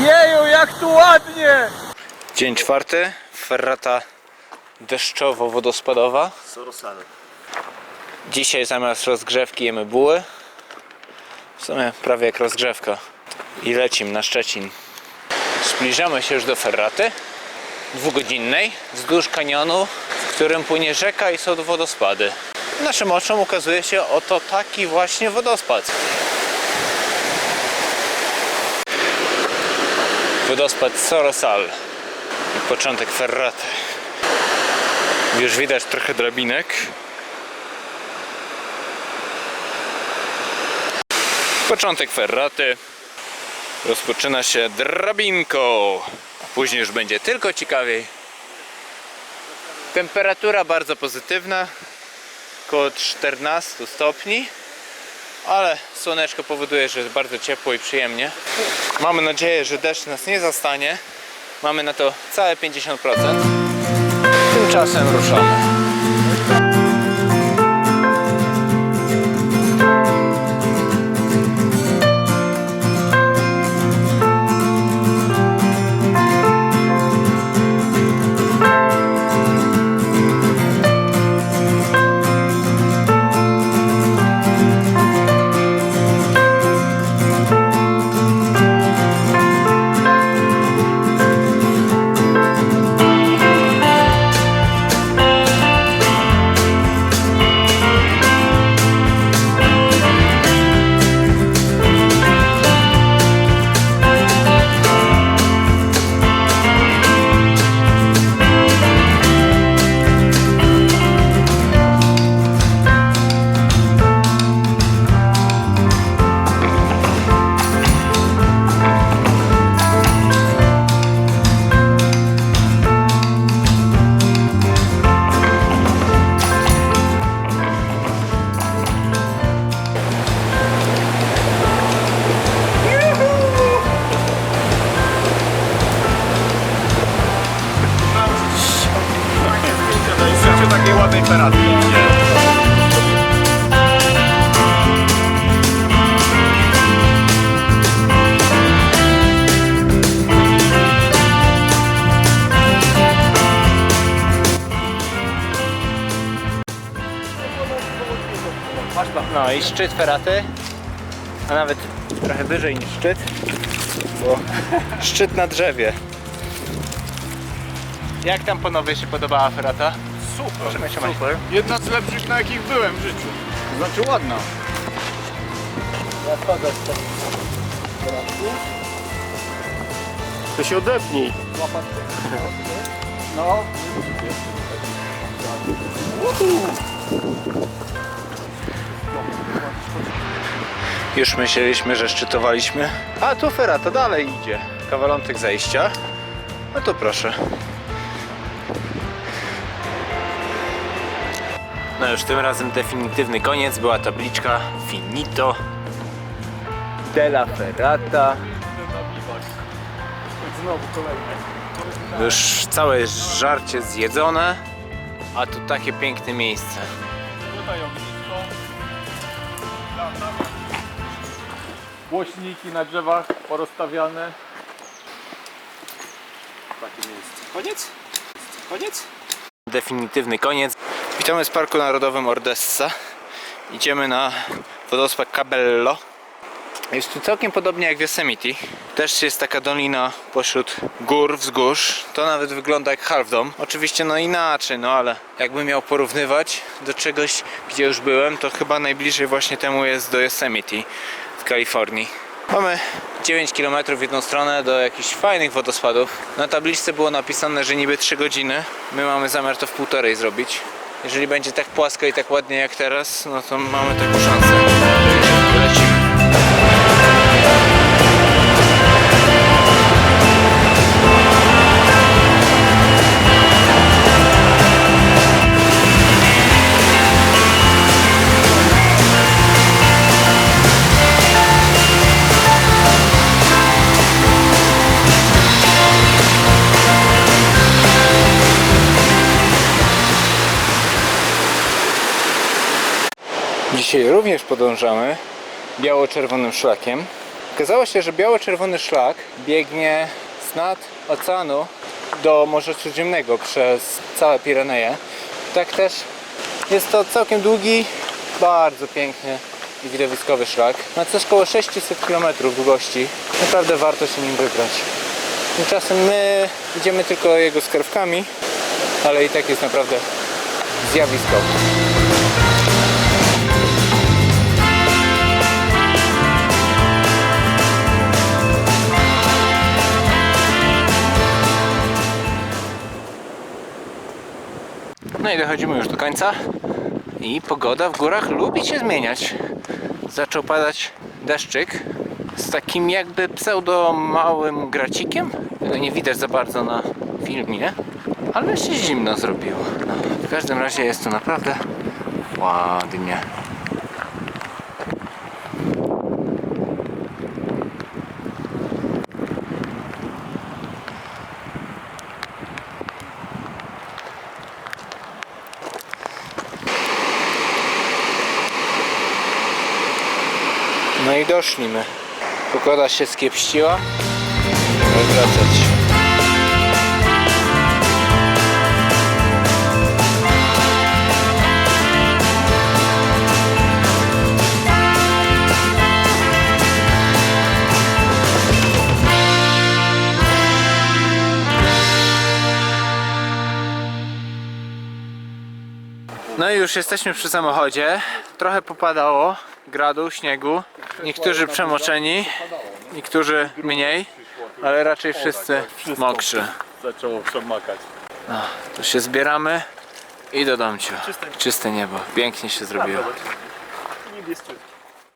Jeju, jak tu ładnie! Dzień czwarty, ferrata deszczowo-wodospadowa. Sorosal. Dzisiaj zamiast rozgrzewki jemy buły. W sumie prawie jak rozgrzewka. I lecim na Szczecin. Zbliżamy się już do ferraty dwugodzinnej wzdłuż kanionu, w którym płynie rzeka i są wodospady. Naszym oczom ukazuje się oto taki właśnie wodospad. Wodospad Sorosal. I początek ferraty. Już widać trochę drabinek. Początek ferraty. Rozpoczyna się drabinką. Później już będzie tylko ciekawiej. Temperatura bardzo pozytywna. Około 14 stopni. Ale słoneczko powoduje, że jest bardzo ciepło i przyjemnie. Mamy nadzieję, że deszcz nas nie zastanie. Mamy na to całe 50%. Tymczasem ruszamy. No i szczyt ferraty, a nawet trochę wyżej niż szczyt, bo szczyt na drzewie. Jak tam panowie się podobała ferrata? Super, super. Jedna z lepszych na jakich byłem w życiu. Znaczy ładna. To się odepnij. No, Już myśleliśmy, że szczytowaliśmy, a tu ferrata dalej idzie. Kawalątek zejścia. No to proszę. No już tym razem definitywny koniec. Była tabliczka Finito della Ferrata. Znowu kolejne. Już całe żarcie zjedzone, a tu takie piękne miejsce. Głośniki na drzewach porozstawiane. Takie miejsce. Koniec? Koniec? Definitywny koniec. Witamy z Parku Narodowym Ordessa. Idziemy na wodospad Cabello. Jest tu całkiem podobnie jak w Yosemite. Też jest taka dolina pośród gór, wzgórz. To nawet wygląda jak Half Dome. Oczywiście no inaczej, no ale jakbym miał porównywać do czegoś, gdzie już byłem, to chyba najbliżej właśnie temu jest do Yosemite Kalifornii. Mamy 9 km w jedną stronę do jakichś fajnych wodospadów. Na tabliczce było napisane, że niby 3 godziny. My mamy zamiar to w półtorej zrobić. Jeżeli będzie tak płasko i tak ładnie jak teraz, no to mamy taką szansę. Dzisiaj również podążamy biało-czerwonym szlakiem. Okazało się, że biało-czerwony szlak biegnie z nad oceanu do Morza Śródziemnego przez całe Pireneje. Tak też jest to całkiem długi, bardzo piękny i widowiskowy szlak. Ma coś około 600 km długości. Naprawdę warto się nim wybrać. Tymczasem my idziemy tylko jego skrawkami, ale i tak jest naprawdę zjawiskowy. I dochodzimy już do końca. I pogoda w górach lubi się zmieniać. Zaczął padać deszczyk z takim jakby pseudo małym gracikiem. Tego nie widać za bardzo na filmie, ale się zimno zrobiło. W każdym razie jest to naprawdę ładnie. No i doszliśmy. Pogoda się skiepściła. Wracać. No i już jesteśmy przy samochodzie. Trochę popadało gradu, śniegu. Niektórzy przemoczeni, niektórzy mniej, ale raczej wszyscy mokrzy. Zaczęło przemakać. No, to się zbieramy i do domciu. Czyste niebo. Pięknie się zrobiło.